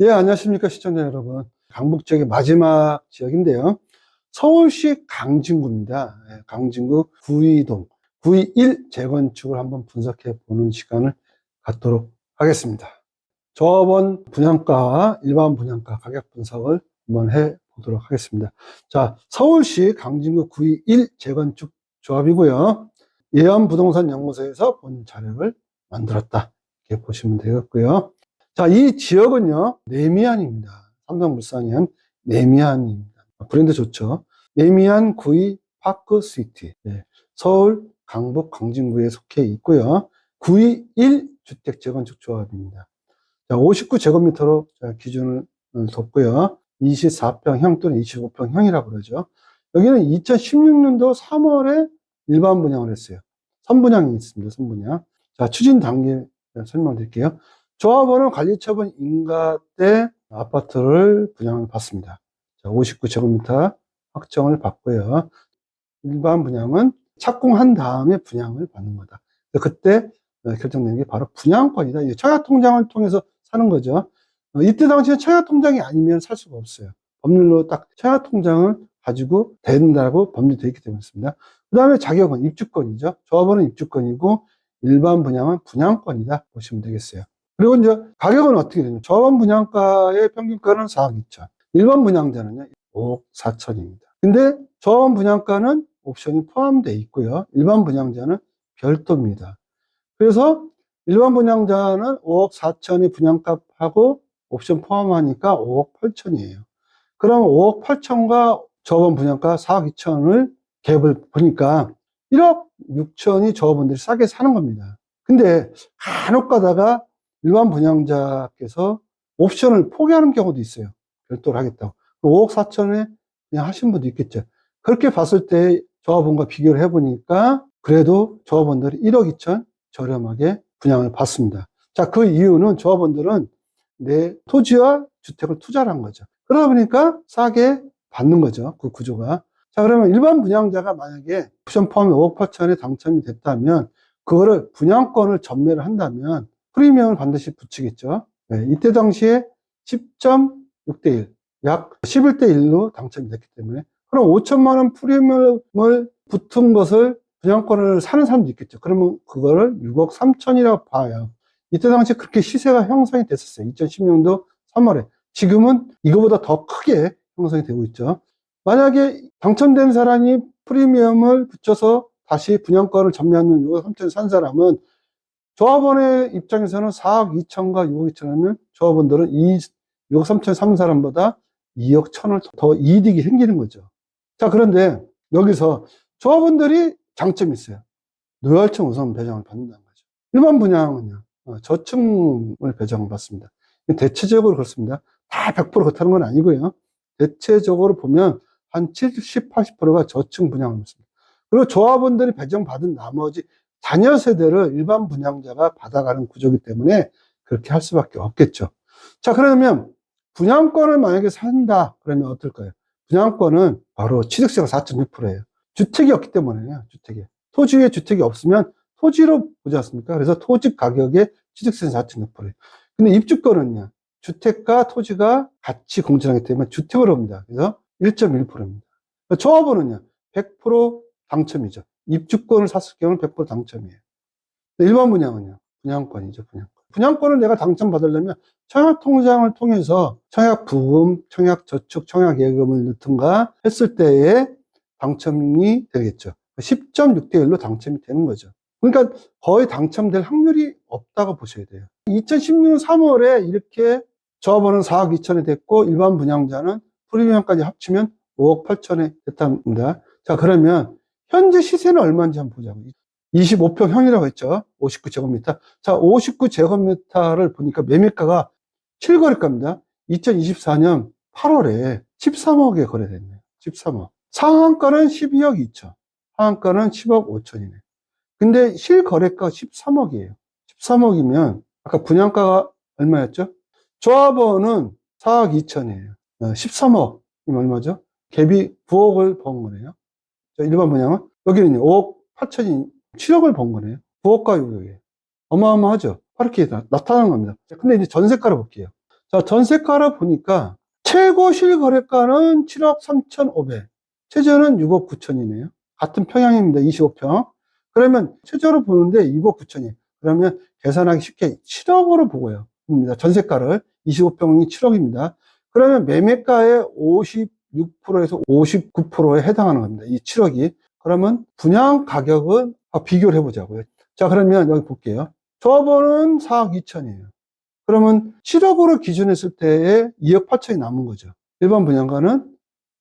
네, 안녕하십니까, 시청자 여러분. 강북 지역의 마지막 지역인데요. 서울시 강진구입니다. 예, 강진구 구이동, 구이 1 재건축을 한번 분석해 보는 시간을 갖도록 하겠습니다. 저번 분양가, 일반 분양가 가격 분석을 한번 해 보도록 하겠습니다. 자, 서울시 강진구 구이 1 재건축 조합이고요. 예안 부동산 연구소에서 본 자료를 만들었다. 이렇게 보시면 되겠고요. 자, 이 지역은요, 네미안입니다. 삼성물산이 한 네미안입니다. 브랜드 좋죠. 네미안 구이 파크 스위트. 네, 서울 강북 강진구에 속해 있고요. 구이 1주택 재건축 조합입니다. 자, 59제곱미터로 기준을 뒀고요. 24평형 또는 25평형이라고 그러죠. 여기는 2016년도 3월에 일반 분양을 했어요. 선분양이 있습니다. 선분양. 자, 추진 단계 설명드릴게요. 조합원은 관리처분 인가대 아파트를 분양을 받습니다. 자, 59제곱미터 확정을 받고요. 일반 분양은 착공한 다음에 분양을 받는 거다. 그때 결정된 게 바로 분양권이다. 청약통장을 통해서 사는 거죠. 어, 이때 당시에 청약통장이 아니면 살 수가 없어요. 법률로 딱 청약통장을 가지고 된다고 법률이 되어 있기 때문에 있습니다. 그 다음에 자격은 입주권이죠. 조합원은 입주권이고 일반 분양은 분양권이다 보시면 되겠어요. 그리고 이제 가격은 어떻게 되냐. 조합원 분양가의 평균가는 4억 2천. 일반 분양자는요, 5억 4천입니다. 근데 조합원 분양가는 옵션이 포함되어 있고요. 일반 분양자는 별도입니다. 그래서 일반 분양자는 5억 4천의 분양값하고 옵션 포함하니까 5억 8천이에요. 그럼 5억 8천과 조합원 분양가 4억 2천을 갭을 보니까 1억 6천이 조합원들이 싸게 사는 겁니다. 근데 간혹 가다가 일반 분양자께서 옵션을 포기하는 경우도 있어요. 별도로 하겠다고. 5억 4천에 그냥 하신 분도 있겠죠. 그렇게 봤을 때 조합원과 비교를 해보니까 그래도 조합원들이 1억 2천 저렴하게 분양을 받습니다. 자, 그 이유는 조합원들은 내 토지와 주택을 투자를 한 거죠. 그러다 보니까 싸게 받는 거죠. 그 구조가. 자, 그러면 일반 분양자가 만약에 옵션 포함에 5억 8천에 당첨이 됐다면 그거를 분양권을 전매를 한다면 프리미엄을 반드시 붙이겠죠. 네, 이때 당시에 10.6대 1, 약 11대 1로 당첨이 됐기 때문에 그럼 5천만 원 프리미엄을 붙은 것을 분양권을 사는 사람도 있겠죠. 그러면 그거를 6억 3천이라고 봐요. 이때 당시에 그렇게 시세가 형성이 됐었어요. 2016년도 3월에. 지금은 이거보다 더 크게 형성이 되고 있죠. 만약에 당첨된 사람이 프리미엄을 붙여서 다시 분양권을 전매하는 6억 3천 산 사람은 조합원의 입장에서는 4억 2천과 6억 2천 하면 조합원들은 2, 6억 3천 사는 사람보다 2억 1천을 더 이득이 생기는 거죠. 자, 그런데 여기서 조합원들이 장점이 있어요. 노열층 우선 배정을 받는다는 거죠. 일반 분양은요, 어, 저층을 배정을 받습니다. 대체적으로 그렇습니다. 다 100% 그렇다는 건 아니고요. 대체적으로 보면 한 70, 80%가 저층 분양을 받습니다. 그리고 조합원들이 배정받은 나머지 자녀 세대를 일반 분양자가 받아가는 구조이기 때문에 그렇게 할 수밖에 없겠죠. 자, 그러면 분양권을 만약에 산다, 그러면 어떨까요? 분양권은 바로 취득세가 4.6%예요. 주택이 없기 때문에요, 주택이. 토지에 주택이 없으면 토지로 보지 않습니까? 그래서 토지 가격의 취득세는 4.6%예요. 근데 입주권은요, 주택과 토지가 같이 공존하기 때문에 주택으로 옵니다. 그래서 1.1%입니다. 조합원은요, 100% 당첨이죠. 입주권을 샀을 경우는 100% 당첨이에요. 일반 분양은요, 분양권이죠, 분양권. 분양권을 내가 당첨받으려면 청약통장을 통해서 청약부금, 청약저축, 청약예금을 넣든가 했을 때에 당첨이 되겠죠. 10.6대 1로 당첨이 되는 거죠. 그러니까 거의 당첨될 확률이 없다고 보셔야 돼요. 2016년 3월에 이렇게 조합원은 4억 2천에 됐고 일반 분양자는 프리미엄까지 합치면 5억 8천에 됐답니다. 자, 그러면 현재 시세는 얼마인지 한번 보자고. 25평형이라고 했죠. 59제곱미터. 자, 59제곱미터를 보니까 매매가가 7거래가입니다. 2024년 8월에 13억에 거래됐네요. 13억. 상한가는 12억 2천. 하한가는 10억 5천이네. 근데 실거래가 13억이에요. 13억이면 아까 분양가가 얼마였죠? 조합원은 4억 2천이에요. 13억. 이면 얼마죠? 갭이 9억을 번 거네요. 일반 분양은 여기는 5억 8천이 7억을 번 거네요. 9억과 6억에 어마어마하죠. 이렇게 나 타나는 겁니다. 근데 이제 전세가를 볼게요. 자, 전세가를 보니까 최고 실거래가는 7억 3,500, 최저는 6억 9천이네요. 같은 평양입니다. 25평. 그러면 최저로 보는데 6억 9천이. 그러면 계산하기 쉽게 7억으로 보고요. 봅니다. 전세가를 25평이 7억입니다. 그러면 매매가의 56%에서 59%에 해당하는 겁니다. 이 7억이. 그러면 분양 가격은 아, 비교를 해보자고요. 자, 그러면 여기 볼게요. 조합원은 4억 2천이에요. 그러면 7억으로 기준했을 때에 2억 8천이 남은 거죠. 일반 분양가는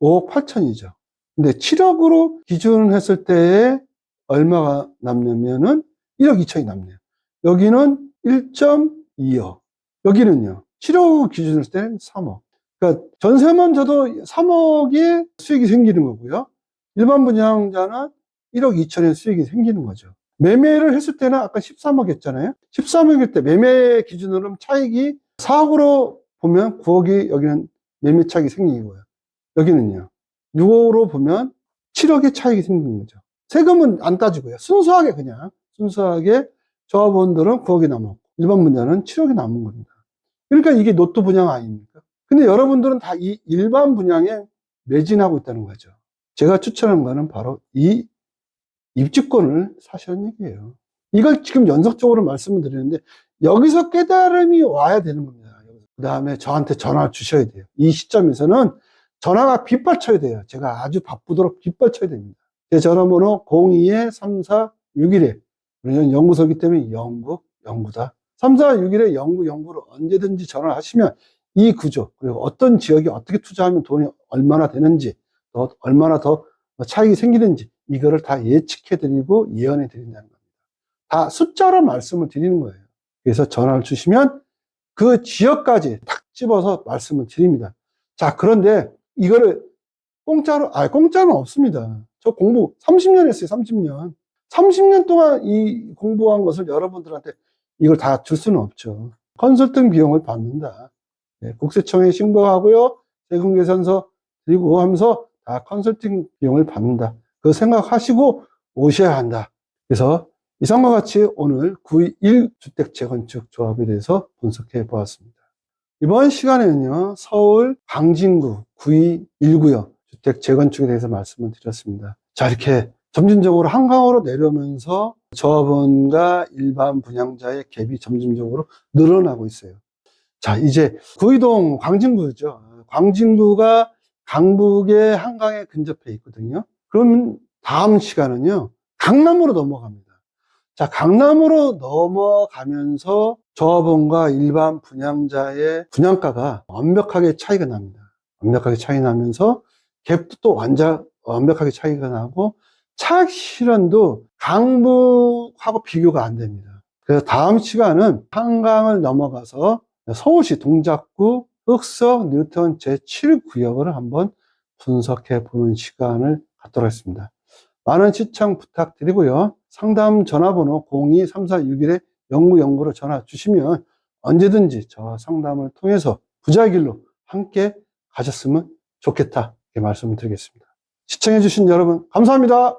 5억 8천이죠. 근데 7억으로 기준했을 때에 얼마가 남냐면은 1억 2천이 남네요. 여기는 1.2억. 여기는요. 7억 기준으로 했을 때는 3억. 그러니까 전세만 줘도 3억의 수익이 생기는 거고요. 일반 분양자는 1억 2천의 수익이 생기는 거죠. 매매를 했을 때는 아까 13억 했잖아요. 13억일 때 매매 기준으로는 차익이 4억으로 보면 9억이 여기는 매매 차익이 생기고요. 여기는요. 6억으로 보면 7억의 차익이 생기는 거죠. 세금은 안 따지고요. 순수하게 그냥 순수하게 조합원들은 9억이 남았고 일반 분야는 7억이 남은 겁니다. 그러니까 이게 노트 분양 아닙니까? 근데 여러분들은 다 이 일반 분양에 매진하고 있다는 거죠. 제가 추천한 거는 바로 이 입주권을 사시는 얘기예요. 이걸 지금 연속적으로 말씀을 드리는데 여기서 깨달음이 와야 되는 겁니다. 그 다음에 저한테 전화 주셔야 돼요. 이 시점에서는 전화가 빗발쳐야 돼요. 제가 아주 바쁘도록 빗발쳐야 됩니다. 제 전화번호 02-3461에 우리는 연구소이기 때문에 연구, 연구다. 3461에 연구, 연구로 언제든지 전화를 하시면 이 구조, 그리고 어떤 지역에 어떻게 투자하면 돈이 얼마나 되는지, 또 얼마나 더 차익이 생기는지, 이거를 다 예측해 드리고 예언해 드린다는 겁니다. 다 숫자로 말씀을 드리는 거예요. 그래서 전화를 주시면 그 지역까지 탁 집어서 말씀을 드립니다. 자, 그런데 이거를 공짜로, 아, 공짜는 없습니다. 저 공부 30년 했어요, 30년. 30년 동안 이 공부한 것을 여러분들한테 이걸 다 줄 수는 없죠. 컨설팅 비용을 받는다. 네, 국세청에 신고하고요. 세금계산서 드리고 하면서 다 컨설팅 비용을 받는다. 그 생각하시고 오셔야 한다. 그래서 이상과 같이 오늘 9.1 주택 재건축 조합에 대해서 분석해 보았습니다. 이번 시간에는요, 서울 광진구 9.1구역 주택 재건축에 대해서 말씀을 드렸습니다. 자, 이렇게 점진적으로 한강으로 내려오면서 조합원과 일반 분양자의 갭이 점진적으로 늘어나고 있어요. 자, 이제 구이동 광진구죠. 광진구가 강북의 한강에 근접해 있거든요. 그러면 다음 시간은요, 강남으로 넘어갑니다. 자, 강남으로 넘어가면서 조합원과 일반 분양자의 분양가가 완벽하게 차이가 납니다. 완벽하게 차이 나면서 갭도 또 완전 완벽하게 차이가 나고 차익 실현도 강북하고 비교가 안 됩니다. 그래서 다음 시간은 한강을 넘어가서 서울시 동작구 흑석 뉴턴 제7구역을 한번 분석해 보는 시간을 갖도록 하겠습니다. 많은 시청 부탁드리고요. 상담 전화번호 02-3461에 0909로 전화 주시면 언제든지 저 상담을 통해서 부자의 길로 함께 가셨으면 좋겠다. 이렇게 말씀을 드리겠습니다. 시청해주신 여러분, 감사합니다.